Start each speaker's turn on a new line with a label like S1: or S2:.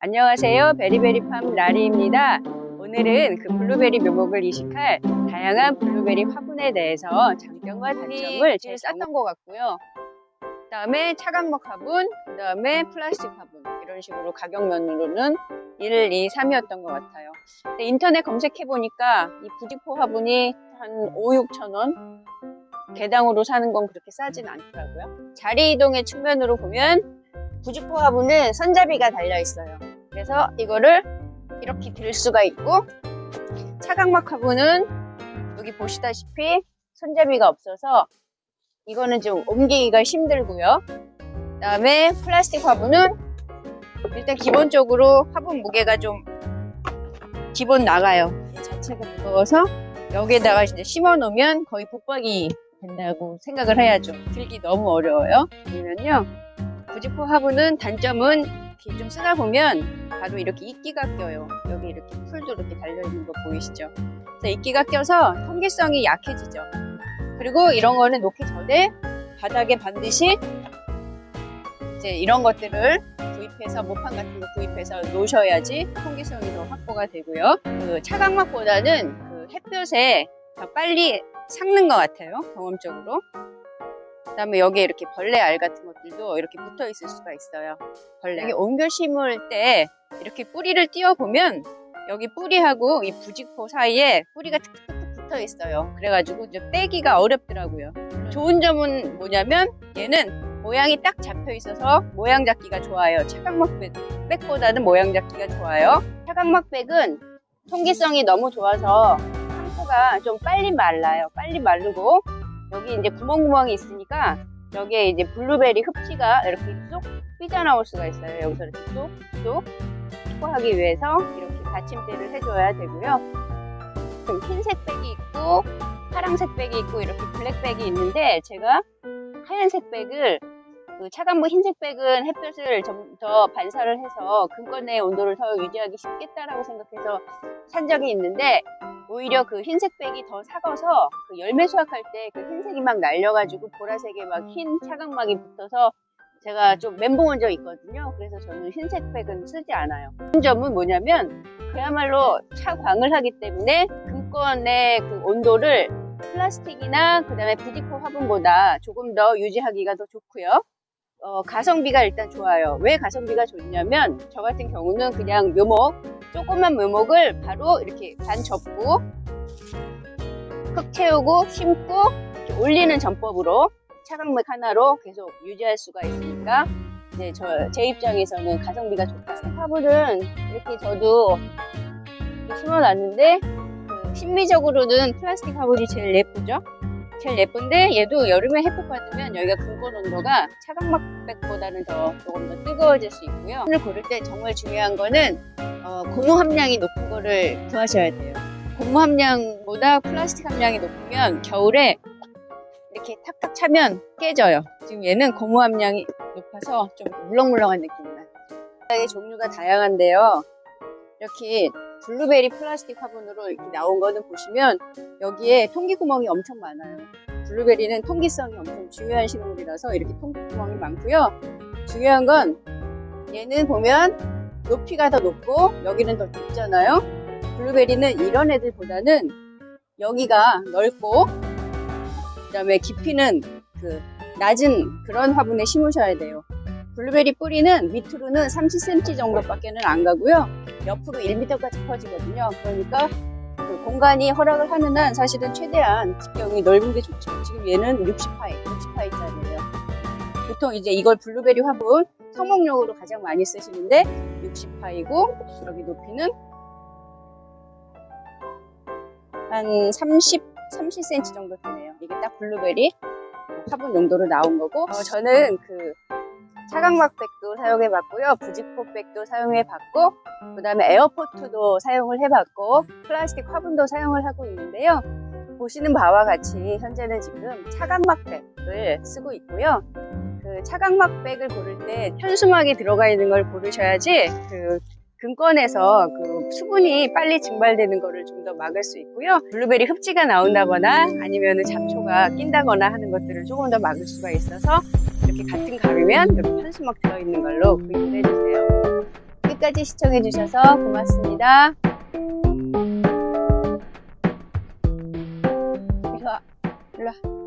S1: 안녕하세요. 베리베리팜 라리입니다. 오늘은 그 블루베리 묘목을 이식할 다양한 블루베리 화분에 대해서 장점과 단점을 제일 쌌던 것 같고요. 그 다음에 차강목 화분, 그 다음에 플라스틱 화분 이런 식으로 가격면으로는 1, 2, 3이었던 것 같아요. 근데 인터넷 검색해보니까 이 부직포 화분이 한 5, 6천 원? 개당으로 사는 건 그렇게 싸진 않더라고요. 자리 이동의 측면으로 보면 부직포 화분은 손잡이가 달려 있어요. 그래서 이거를 이렇게 들 수가 있고 차각막 화분은 여기 보시다시피 손잡이가 없어서 이거는 좀 옮기기가 힘들고요. 그 다음에 플라스틱 화분은 일단 기본적으로 화분 무게가 좀 기본 나가요. 이 자체가 무거워서 여기에다가 이제 심어 놓으면 거의 북박이 된다고 생각을 해야죠. 들기 너무 어려워요. 그러면요. 화분은 단점은 이렇게 좀 쓰다 보면 바로 이렇게 이끼가 껴요. 여기 이렇게 풀도 이렇게 달려있는 거 보이시죠? 그래서 이끼가 껴서 통기성이 약해지죠. 그리고 이런 거는 놓기 전에 바닥에 반드시 이제 이런 것들을 구입해서 모판 같은 거 구입해서 놓으셔야지 통기성이 더 확보가 되고요. 그 차각막보다는 그 햇볕에 더 빨리 삭는 것 같아요. 경험적으로. 그 다음에 여기에 이렇게 벌레 알 같은 것들도 이렇게 붙어 있을 수가 있어요. 벌레. 여기 옮겨 심을 때 이렇게 뿌리를 띄워 보면 여기 뿌리하고 이 부직포 사이에 뿌리가 툭툭툭 붙어 있어요. 그래가지고 이제 빼기가 어렵더라고요. 좋은 점은 뭐냐면 얘는 모양이 딱 잡혀 있어서 모양 잡기가 좋아요. 차각막백 백보다는 모양 잡기가 좋아요. 차각막백은 통기성이 너무 좋아서 상포가 좀 빨리 말라요. 빨리 마르고 여기 이제 구멍구멍이 있으니까 여기에 이제 블루베리 흡지가 이렇게 쏙 삐져나올 수가 있어요. 여기서 이렇게 쏙쏙 확보하기 위해서 이렇게 받침대를 해줘야 되고요. 그 흰색 백이 있고 파란색 백이 있고 이렇게 블랙 백이 있는데 제가 하얀색 백을 그 차가무 흰색 백은 햇볕을 좀 더 반사를 해서 근권의 온도를 더 유지하기 쉽겠다라고 생각해서 산 적이 있는데 오히려 그 흰색 백이 더 사가서 그 열매 수확할 때 그 흰색이 막 날려가지고 보라색에 막 흰 차각막이 붙어서 제가 좀 멘붕 온적 있거든요. 그래서 저는 흰색 백은 쓰지 않아요. 좋은 점은 뭐냐면 그야말로 차광을 하기 때문에 근권의 그 온도를 플라스틱이나 그 다음에 부직포 화분보다 조금 더 유지하기가 더 좋고요. 어, 가성비가 일단 좋아요. 왜 가성비가 좋냐면 저 같은 경우는 그냥 묘목, 조그만 묘목을 바로 이렇게 반 접고 흙 채우고 심고 올리는 전법으로 차각맥 하나로 계속 유지할 수가 있으니까 이제 저, 제 입장에서는 가성비가 좋다. 화분은 이렇게 저도 심어놨는데 그 심미적으로는 플라스틱 화분이 제일 예쁘죠? 제일 예쁜데 얘도 여름에 햇볕 받으면 여기가 근본 온도가 차각막백보다는 더 조금 더 뜨거워질 수 있고요. 을 고를 때 정말 중요한 거는 어, 고무 함량이 높은 거를 구하셔야 돼요. 고무 함량보다 플라스틱 함량이 높으면 겨울에 이렇게 탁탁 차면 깨져요. 지금 얘는 고무 함량이 높아서 좀 물렁물렁한 느낌이 나요. 의 종류가 다양한데요. 이렇게 블루베리 플라스틱 화분으로 이렇게 나온 거는 보시면 여기에 통기구멍이 엄청 많아요. 블루베리는 통기성이 엄청 중요한 식물이라서 이렇게 통기구멍이 많고요. 중요한 건 얘는 보면 높이가 더 높고 여기는 더 좁잖아요. 블루베리는 이런 애들보다는 여기가 넓고 그 다음에 깊이는 그 낮은 그런 화분에 심으셔야 돼요. 블루베리 뿌리는 밑으로는 30cm 정도밖에는 안 가고요. 옆으로 1m까지 퍼지거든요. 그러니까 그 공간이 허락을 하는 한 사실은 최대한 직경이 넓은 게 좋죠. 지금 얘는 60파이, 60파이짜리예요. 보통 이제 이걸 블루베리 화분 성목용으로 가장 많이 쓰시는데 60파이고 여기 높이는 한 30, 30cm 정도 되네요. 이게 딱 블루베리 화분 용도로 나온 거고 어, 저는 그 차각막백도 사용해 봤고요. 부직포백도 사용해 봤고 그 다음에 에어포트도 사용을 해 봤고 플라스틱 화분도 사용을 하고 있는데요. 보시는 바와 같이 현재는 지금 차각막백을 쓰고 있고요. 그 차각막백을 고를 때 현수막이 들어가 있는 걸 고르셔야지 그 근권에서 그 수분이 빨리 증발되는 것을 좀 더 막을 수 있고요. 블루베리 흡지가 나온다거나 아니면 잡초가 낀다거나 하는 것들을 조금 더 막을 수가 있어서 이렇게 같은 가위면 이렇게 현수막 들어있는 걸로 구입을 해주세요. 끝까지 시청해주셔서 고맙습니다. 이리 와, 일로 와.